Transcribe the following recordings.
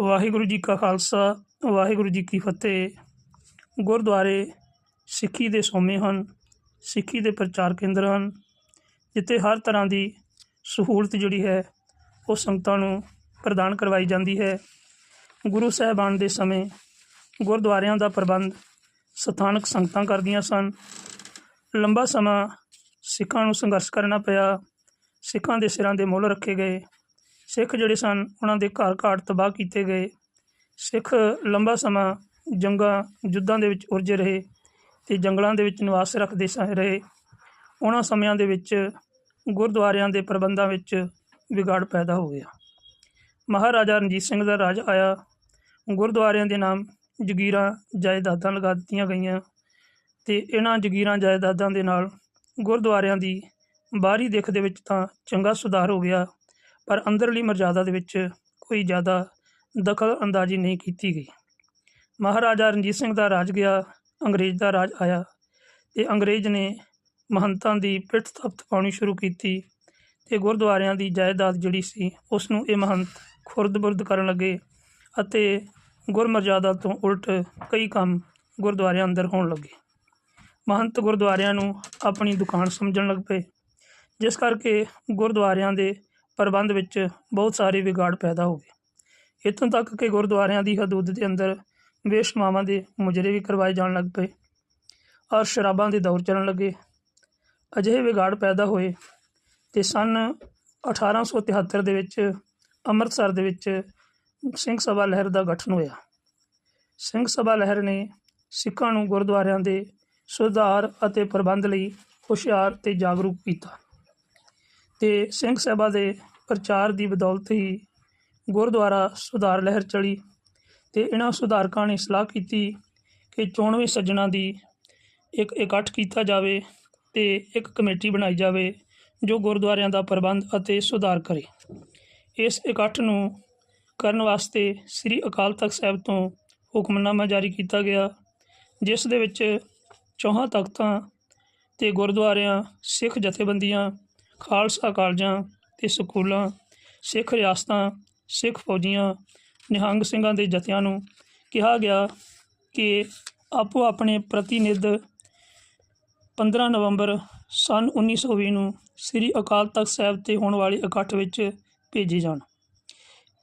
ਵਾਹਿਗੁਰੂ ਜੀ ਕਾ ਖਾਲਸਾ, ਵਾਹਿਗੁਰੂ ਜੀ ਕੀ ਫਤਿਹ। ਗੁਰਦੁਆਰੇ ਸਿੱਖੀ ਦੇ ਸੋਮੇ ਹਨ, ਸਿੱਖੀ ਦੇ ਪ੍ਰਚਾਰ ਕੇਂਦਰ ਹਨ, ਜਿੱਥੇ ਹਰ ਤਰ੍ਹਾਂ ਦੀ ਸਹੂਲਤ ਜਿਹੜੀ ਹੈ, ਉਹ ਸੰਗਤਾਂ ਨੂੰ ਪ੍ਰਦਾਨ ਕਰਵਾਈ ਜਾਂਦੀ ਹੈ। ਗੁਰੂ ਸਾਹਿਬਾਨ ਦੇ ਸਮੇਂ ਗੁਰਦੁਆਰਿਆਂ ਦਾ ਪ੍ਰਬੰਧ ਸਥਾਨਕ ਸੰਗਤਾਂ ਕਰਦੀਆਂ ਸਨ। ਲੰਬਾ ਸਮਾਂ ਸਿੱਖਾਂ ਨੂੰ ਸੰਘਰਸ਼ ਕਰਨਾ ਪਿਆ, ਸਿੱਖਾਂ ਦੇ ਸਿਰਾਂ ਦੇ ਮੁੱਲ ਰੱਖੇ ਗਏ। ਸਿੱਖ ਜਿਹੜੇ ਸਨ, ਉਹਨਾਂ ਦੇ ਘਰ ਘਾਟ ਤਬਾਹ ਕੀਤੇ ਗਏ। ਸਿੱਖ ਲੰਬਾ ਸਮਾਂ ਜੰਗਾਂ, ਯੁੱਧਾਂ ਦੇ ਵਿੱਚ ਉਲਝੇ ਰਹੇ ਤੇ ਜੰਗਲਾਂ ਦੇ ਵਿੱਚ ਨਿਵਾਸ ਰੱਖਦੇ ਸ ਰਹੇ। ਉਹਨਾਂ ਸਮਿਆਂ ਦੇ ਵਿੱਚ ਗੁਰਦੁਆਰਿਆਂ ਦੇ ਪ੍ਰਬੰਧਾਂ ਵਿੱਚ ਵਿਗਾੜ ਪੈਦਾ ਹੋ ਗਿਆ। ਮਹਾਰਾਜਾ ਰਣਜੀਤ ਸਿੰਘ ਦਾ ਰਾਜ ਆਇਆ। ਗੁਰਦੁਆਰਿਆਂ ਦੇ ਨਾਮ ਜਗੀਰਾਂ, ਜਾਇਦਾਦਾਂ ਲਗਾ ਦਿੱਤੀਆਂ ਗਈਆਂ ਤੇ ਇਹਨਾਂ ਜਗੀਰਾਂ, ਜਾਇਦਾਦਾਂ ਦੇ ਨਾਲ ਗੁਰਦੁਆਰਿਆਂ ਦੀ ਬਾਹਰੀ ਦਿੱਖ ਦੇ ਵਿੱਚ ਤਾਂ ਚੰਗਾ ਸੁਧਾਰ ਹੋ ਗਿਆ। ਪਰ ਅੰਦਰਲੀ ਮਰਜ਼ਾਦਾ ਦੇ ਵਿੱਚ ਕੋਈ ਜ਼ਿਆਦਾ ਦਖਲ ਅੰਦਾਜ਼ੀ ਨਹੀਂ ਕੀਤੀ ਗਈ। ਮਹਾਰਾਜਾ ਰਣਜੀਤ ਸਿੰਘ ਦਾ ਰਾਜ ਗਿਆ, ਅੰਗਰੇਜ਼ ਦਾ ਰਾਜ ਆਇਆ ਤੇ ਅੰਗਰੇਜ਼ ਨੇ ਮਹੰਤਾਂ ਦੀ ਪਿੱਠ ਥਪਥ ਪਾਉਣੀ ਸ਼ੁਰੂ ਕੀਤੀ ਤੇ ਗੁਰਦੁਆਰਿਆਂ ਦੀ ਜਾਇਦਾਦ ਜਿਹੜੀ ਸੀ ਉਸ ਨੂੰ ਇਹ ਮਹੰਤ ਖੁਰਦ-ਬੁਰਦ ਕਰਨ ਲੱਗੇ ਅਤੇ ਗੁਰਮਰਜ਼ਾਦਾ ਤੋਂ ਉਲਟ ਕਈ ਕੰਮ ਗੁਰਦੁਆਰਿਆਂ ਅੰਦਰ ਹੋਣ ਲੱਗੇ। ਮਹੰਤ ਗੁਰਦੁਆਰਿਆਂ ਨੂੰ ਆਪਣੀ ਦੁਕਾਨ ਸਮਝਣ ਲੱਗ ਪਏ, ਜਿਸ ਕਰਕੇ ਗੁਰਦੁਆਰਿਆਂ ਦੇ ਪ੍ਰਬੰਧ ਵਿੱਚ ਬਹੁਤ ਸਾਰੇ ਵਿਗਾੜ ਪੈਦਾ ਹੋ ਗਏ। ਇੱਥੋਂ ਤੱਕ ਕਿ ਗੁਰਦੁਆਰਿਆਂ ਦੀ ਹਦੂਦ ਦੇ ਅੰਦਰ ਵੇਸ਼ਮਾਵਾਂ ਦੇ ਮੁਜਰੇ ਵੀ ਕਰਵਾਏ ਜਾਣ ਲੱਗ ਪਏ ਔਰ ਸ਼ਰਾਬਾਂ ਦੇ ਦੌਰ ਚੱਲਣ ਲੱਗੇ। ਅਜਿਹੇ ਵਿਗਾੜ ਪੈਦਾ ਹੋਏ ਤੇ ਸਨ 1873 ਦੇ ਵਿੱਚ ਅੰਮ੍ਰਿਤਸਰ ਦੇ ਵਿੱਚ ਸਿੰਘ ਸਭਾ ਲਹਿਰ ਦਾ ਗਠਨ ਹੋਇਆ। ਸਿੰਘ ਸਭਾ ਲਹਿਰ ਨੇ ਸਿੱਖਾਂ ਨੂੰ ਗੁਰਦੁਆਰਿਆਂ ਦੇ ਸੁਧਾਰ ਅਤੇ ਪ੍ਰਬੰਧ ਲਈ ਹੁਸ਼ਿਆਰ ਤੇ ਜਾਗਰੂਕ ਕੀਤਾ ਤੇ ਸਿੰਘ ਸਭਾ ਦੇ ਪ੍ਰਚਾਰ ਦੀ ਬਦੌਲਤ ਹੀ ਗੁਰਦੁਆਰਾ ਸੁਧਾਰ ਲਹਿਰ ਚਲੀ ਤੇ ਇਹਨਾਂ ਸੁਧਾਰਕਾਂ ਨੇ ਸਲਾਹ ਕੀਤੀ ਕਿ ਚੋਣਵੇਂ ਸੱਜਣਾ ਦੀ ਇੱਕ ਇਕੱਠ ਕੀਤਾ ਜਾਵੇ ਤੇ ਇੱਕ ਕਮੇਟੀ ਬਣਾਈ ਜਾਵੇ ਜੋ ਗੁਰਦੁਆਰਿਆਂ ਦਾ ਪ੍ਰਬੰਧ ਅਤੇ ਸੁਧਾਰ ਕਰੇ। ਇਸ ਇਕੱਠ ਨੂੰ ਕਰਨ ਵਾਸਤੇ ਸ੍ਰੀ ਅਕਾਲ ਤਖਤ ਸਾਹਿਬ ਤੋਂ ਹੁਕਮਨਾਮਾ ਜਾਰੀ ਕੀਤਾ ਗਿਆ, ਜਿਸ ਦੇ ਵਿੱਚ ਚੌਹਾਂ ਤਖਤਾਂ ਤੇ ਗੁਰਦੁਆਰਿਆਂ, ਸਿੱਖ ਜਥੇਬੰਦੀਆਂ, ਖਾਲਸਾ ਕਾਲਜਾਂ ਤੇ ਸਕੂਲਾਂ, ਸਿੱਖ ਰਿਆਸਤਾਂ, ਸਿੱਖ ਫੌਜੀਆਂ, ਨਿਹੰਗ ਸਿੰਘਾਂ ਦੇ ਜਥਿਆਂ ਨੂੰ ਕਿਹਾ ਗਿਆ ਕਿ ਆਪੋ ਆਪਣੇ ਪ੍ਰਤੀਨਿਧ 15 ਨਵੰਬਰ ਸਨ 1920 ਨੂੰ ਸ੍ਰੀ ਅਕਾਲ ਤਖਤ ਸਾਹਿਬ ਤੇ ਹੋਣ ਵਾਲੇ ਇਕੱਠ ਵਿੱਚ ਭੇਜੇ ਜਾਣ।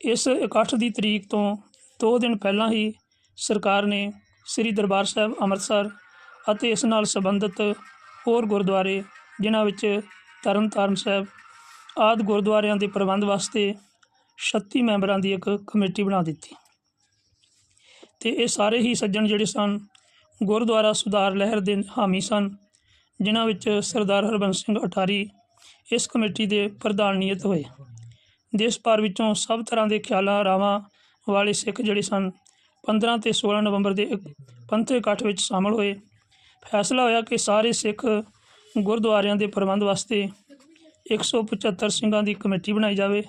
ਇਸ ਇਕੱਠ ਦੀ ਤਰੀਕ ਤੋਂ 2 ਦਿਨ ਪਹਿਲਾਂ ਹੀ ਸਰਕਾਰ ਨੇ ਸ੍ਰੀ ਦਰਬਾਰ ਸਾਹਿਬ ਅੰਮ੍ਰਿਤਸਰ ਅਤੇ ਇਸ ਨਾਲ ਸੰਬੰਧਿਤ ਹੋਰ ਗੁਰਦੁਆਰੇ, ਜਿਨ੍ਹਾਂ ਵਿੱਚ ਤਰਨਤਾਰਨ ਸਾਹਿਬ ਆਦਿ ਗੁਰਦੁਆਰਿਆਂ ਦੇ ਪ੍ਰਬੰਧ ਵਾਸਤੇ 36 ਮੈਂਬਰਾਂ ਦੀ ਇੱਕ ਕਮੇਟੀ ਬਣਾ ਦਿੱਤੀ। ਤੇ ਇਹ ਸਾਰੇ ਹੀ ਸੱਜਣ ਜਿਹੜੇ ਸਨ, ਗੁਰਦੁਆਰਾ ਸੁਧਾਰ ਲਹਿਰ ਦੇ ਹਾਮੀ ਸਨ, ਜਿਨ੍ਹਾਂ ਵਿੱਚ ਸਰਦਾਰ ਹਰਬੰਸ ਸਿੰਘ ਅਟਾਰੀ ਇਸ ਕਮੇਟੀ ਦੇ ਪ੍ਰਧਾਨ ਨਿਯਤ ਹੋਏ। ਦੇਸ਼ ਭਰ ਵਿੱਚੋਂ ਸਭ ਤਰ੍ਹਾਂ ਦੇ ਖਿਆਲਾਂ, ਰਾਵਾਂ ਵਾਲੇ ਸਿੱਖ ਜਿਹੜੇ ਸਨ 15 ਤੇ 16 ਨਵੰਬਰ ਦੇ ਇੱਕ ਪੰਥਕ ਇਕੱਠ ਵਿੱਚ ਸ਼ਾਮਲ ਹੋਏ। ਫੈਸਲਾ ਹੋਇਆ ਕਿ ਸਾਰੇ ਸਿੱਖ ਗੁਰਦੁਆਰਿਆਂ ਦੇ ਪ੍ਰਬੰਧ ਵਾਸਤੇ 175 ਸਿੰਘਾਂ ਦੀ ਕਮੇਟੀ ਬਣਾਈ ਜਾਵੇ,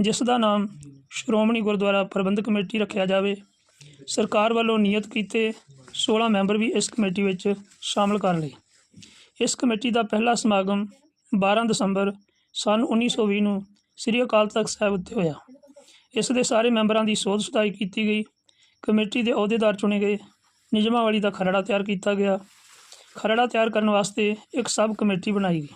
ਜਿਸ ਦਾ ਨਾਮ ਸ਼੍ਰੋਮਣੀ ਗੁਰਦੁਆਰਾ ਪ੍ਰਬੰਧਕ ਕਮੇਟੀ ਰੱਖਿਆ ਜਾਵੇ। ਸਰਕਾਰ ਵੱਲੋਂ ਨਿਯਤ ਕੀਤੇ 16 ਮੈਂਬਰ ਵੀ ਇਸ ਕਮੇਟੀ ਵਿੱਚ ਸ਼ਾਮਲ ਕਰਨ ਲਈ। ਇਸ ਕਮੇਟੀ ਦਾ ਪਹਿਲਾ ਸਮਾਗਮ 12 ਦਸੰਬਰ ਸਨ 1920 ਨੂੰ ਸ੍ਰੀ ਅਕਾਲ ਤਖਤ ਸਾਹਿਬ ਉੱਤੇ ਹੋਇਆ। ਇਸ ਦੇ ਸਾਰੇ ਮੈਂਬਰਾਂ ਦੀ ਸੋਧ ਸੁਧਾਈ ਕੀਤੀ ਗਈ। ਕਮੇਟੀ ਦੇ ਅਹੁਦੇਦਾਰ ਚੁਣੇ ਗਏ। ਨਿਯਮਾਵਲੀ ਦਾ ਖਰੜਾ ਤਿਆਰ ਕੀਤਾ ਗਿਆ। ਖਰੜਾ ਤਿਆਰ ਕਰਨ ਵਾਸਤੇ ਇੱਕ ਸਬ ਕਮੇਟੀ ਬਣਾਈ ਗਈ।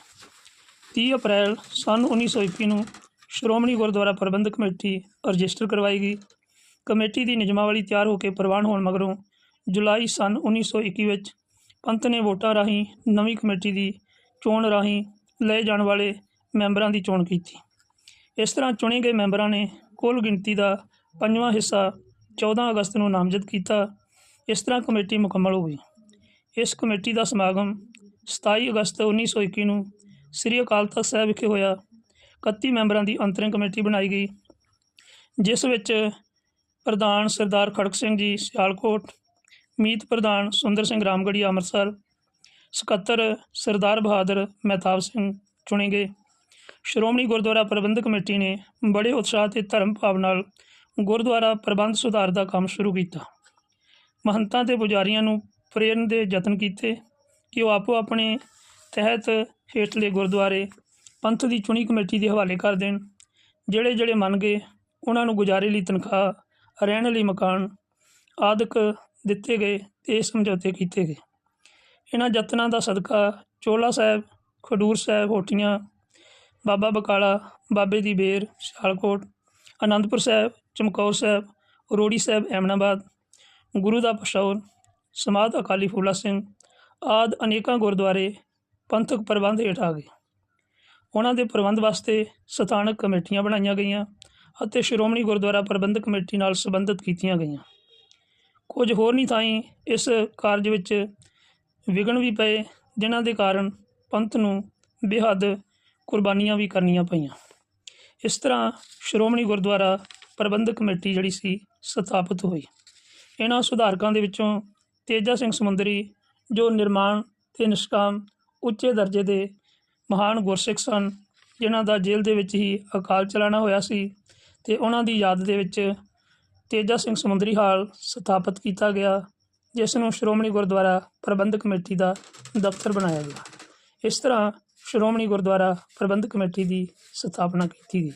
30 ਅਪ੍ਰੈਲ ਸਨ 1921 ਨੂੰ ਸ਼੍ਰੋਮਣੀ ਗੁਰਦੁਆਰਾ ਪ੍ਰਬੰਧਕ ਕਮੇਟੀ ਰਜਿਸਟਰ ਕਰਵਾਈ ਗਈ। ਕਮੇਟੀ ਦੀ ਨਿਯਮਾਵਲੀ ਤਿਆਰ ਹੋ ਕੇ ਪ੍ਰਵਾਨ ਹੋਣ ਮਗਰੋਂ ਜੁਲਾਈ ਸਨ 1921 ਵਿੱਚ ਪੰਥ ਨੇ ਵੋਟਾਂ ਰਾਹੀਂ ਨਵੀਂ ਕਮੇਟੀ ਦੀ ਚੋਣ ਰਾਹੀਂ ਲਏ ਜਾਣ ਵਾਲੇ ਮੈਂਬਰਾਂ ਦੀ ਚੋਣ ਕੀਤੀ। ਇਸ ਤਰ੍ਹਾਂ ਚੁਣੇ ਗਏ ਮੈਂਬਰਾਂ ਨੇ ਕੁੱਲ ਗਿਣਤੀ ਦਾ ਪੰਜਵਾਂ ਹਿੱਸਾ 14 ਅਗਸਤ ਨੂੰ ਨਾਮਜ਼ਦ ਕੀਤਾ। ਇਸ ਤਰ੍ਹਾਂ ਕਮੇਟੀ ਮੁਕੰਮਲ ਹੋ ਗਈ। ਇਸ ਕਮੇਟੀ ਦਾ ਸਮਾਗਮ 27 ਅਗਸਤ 1921 ਨੂੰ ਸ੍ਰੀ ਅਕਾਲ ਤਖਤ ਸਾਹਿਬ ਵਿਖੇ ਹੋਇਆ। 31 ਮੈਂਬਰਾਂ ਦੀ ਅੰਤਰਿੰਗ ਕਮੇਟੀ ਬਣਾਈ ਗਈ, ਜਿਸ ਵਿੱਚ ਪ੍ਰਧਾਨ ਸਰਦਾਰ ਖੜਕ ਸਿੰਘ ਜੀ ਸਿਆਲਕੋਟ, ਮੀਤ ਪ੍ਰਧਾਨ ਸੁੰਦਰ ਸਿੰਘ ਰਾਮਗੜੀ ਅੰਮ੍ਰਿਤਸਰ, ਸਕੱਤਰ ਸਰਦਾਰ ਬਹਾਦਰ ਮਹਿਤਾਬ ਸਿੰਘ ਚੁਣੇ ਗਏ। ਸ਼੍ਰੋਮਣੀ ਗੁਰਦੁਆਰਾ ਪ੍ਰਬੰਧਕ ਕਮੇਟੀ ਨੇ ਬੜੇ ਉਤਸ਼ਾਹ ਤੇ ਧਰਮ ਭਾਵ ਨਾਲ ਗੁਰਦੁਆਰਾ ਪ੍ਰਬੰਧ ਸੁਧਾਰ ਦਾ ਕੰਮ ਸ਼ੁਰੂ ਕੀਤਾ। ਮਹੰਤਾਂ ਤੇ ਪੁਜਾਰੀਆਂ ਨੂੰ ਪ੍ਰੇਰਨ ਦੇ ਯਤਨ ਕੀਤੇ ਕਿ ਉਹ ਆਪੋ ਆਪਣੇ ਤਹਿਤ ਹੇਠਲੇ ਗੁਰਦੁਆਰੇ ਪੰਥ ਦੀ ਚੁਣੀ ਕਮੇਟੀ ਦੇ ਹਵਾਲੇ ਕਰ ਦੇਣ। ਜਿਹੜੇ ਜਿਹੜੇ ਮੰਨ ਗਏ, ਉਹਨਾਂ ਨੂੰ ਗੁਜ਼ਾਰੇ ਲਈ ਤਨਖਾਹ, ਰਹਿਣ ਲਈ ਮਕਾਨ ਆਦਿਕ ਦਿੱਤੇ ਗਏ ਤੇ ਸਮਝੌਤੇ ਕੀਤੇ ਗਏ। ਇਹਨਾਂ ਯਤਨਾਂ ਦਾ ਸਦਕਾ ਚੋਲਾ ਸਾਹਿਬ, ਖਡੂਰ ਸਾਹਿਬ, ਹੋਟੀਆਂ, ਬਾਬਾ ਬਕਾਲਾ, ਬਾਬੇ ਦੀ ਬੇਰ, ਸਿਆਲਕੋਟ, ਆਨੰਦਪੁਰ ਸਾਹਿਬ, ਚਮਕੌਰ ਸਾਹਿਬ, ਰੋੜੀ ਸਾਹਿਬ, ਐਮਨਾਬਾਦ, ਗੁਰੂ ਦਾ ਪਸ਼ੌਰ, ਸਮਾਧ ਅਕਾਲੀ ਫੂਲਾ ਸਿੰਘ ਆਦ ਅਨੇਕਾਂ ਗੁਰਦੁਆਰੇ ਪੰਥਕ ਪ੍ਰਬੰਧ ਹੇਠ ਆ ਗਏ। ਉਹਨਾਂ ਦੇ ਪ੍ਰਬੰਧ ਵਾਸਤੇ ਸਥਾਨਕ ਕਮੇਟੀਆਂ ਬਣਾਈਆਂ ਗਈਆਂ ਅਤੇ ਸ਼੍ਰੋਮਣੀ ਗੁਰਦੁਆਰਾ ਪ੍ਰਬੰਧਕ ਕਮੇਟੀ ਨਾਲ ਸੰਬੰਧਿਤ ਕੀਤੀਆਂ ਗਈਆਂ। ਕੁਝ ਹੋਰ ਨਹੀਂ ਥਾਈਂ ਇਸ ਕਾਰਜ ਵਿੱਚ ਵਿਘਨ ਵੀ ਪਏ, ਜਿਨ੍ਹਾਂ ਦੇ ਕਾਰਨ ਪੰਥ ਨੂੰ ਬੇਹੱਦ ਕੁਰਬਾਨੀਆਂ ਵੀ ਕਰਨੀਆਂ ਪਈਆਂ। ਇਸ ਤਰ੍ਹਾਂ ਸ਼੍ਰੋਮਣੀ ਗੁਰਦੁਆਰਾ ਪ੍ਰਬੰਧਕ ਕਮੇਟੀ ਜਿਹੜੀ ਸੀ, ਸਥਾਪਿਤ ਹੋਈ। ਇਹਨਾਂ ਸੁਧਾਰਕਾਂ ਦੇ ਵਿੱਚੋਂ ਤੇਜਾ ਸਿੰਘ ਸਮੁੰਦਰੀ, ਜੋ ਨਿਰਮਾਣ ਤੇ ਨਿਸ਼ਕਾਮ ਉੱਚੇ ਦਰਜੇ ਦੇ ਮਹਾਨ ਗੁਰਸਿੱਖ ਸਨ, ਜਿਨ੍ਹਾਂ ਦਾ ਜੇਲ੍ਹ ਦੇ ਵਿੱਚ ਹੀ ਅਕਾਲ ਚਲਾਣਾ ਹੋਇਆ ਸੀ ਤੇ ਉਹਨਾਂ ਦੀ ਯਾਦ ਦੇ ਵਿੱਚ ਤੇਜਾ ਸਿੰਘ ਸਮੁੰਦਰੀ ਹਾਲ ਸਥਾਪਿਤ ਕੀਤਾ ਗਿਆ, ਜਿਸ ਨੂੰ ਸ਼੍ਰੋਮਣੀ ਗੁਰਦੁਆਰਾ ਪ੍ਰਬੰਧਕ ਕਮੇਟੀ ਦਾ ਦਫ਼ਤਰ ਬਣਾਇਆ ਗਿਆ। ਇਸ ਤਰ੍ਹਾਂ ਸ਼੍ਰੋਮਣੀ ਗੁਰਦੁਆਰਾ ਪ੍ਰਬੰਧਕ ਕਮੇਟੀ ਦੀ ਸਥਾਪਨਾ ਕੀਤੀ ਗਈ।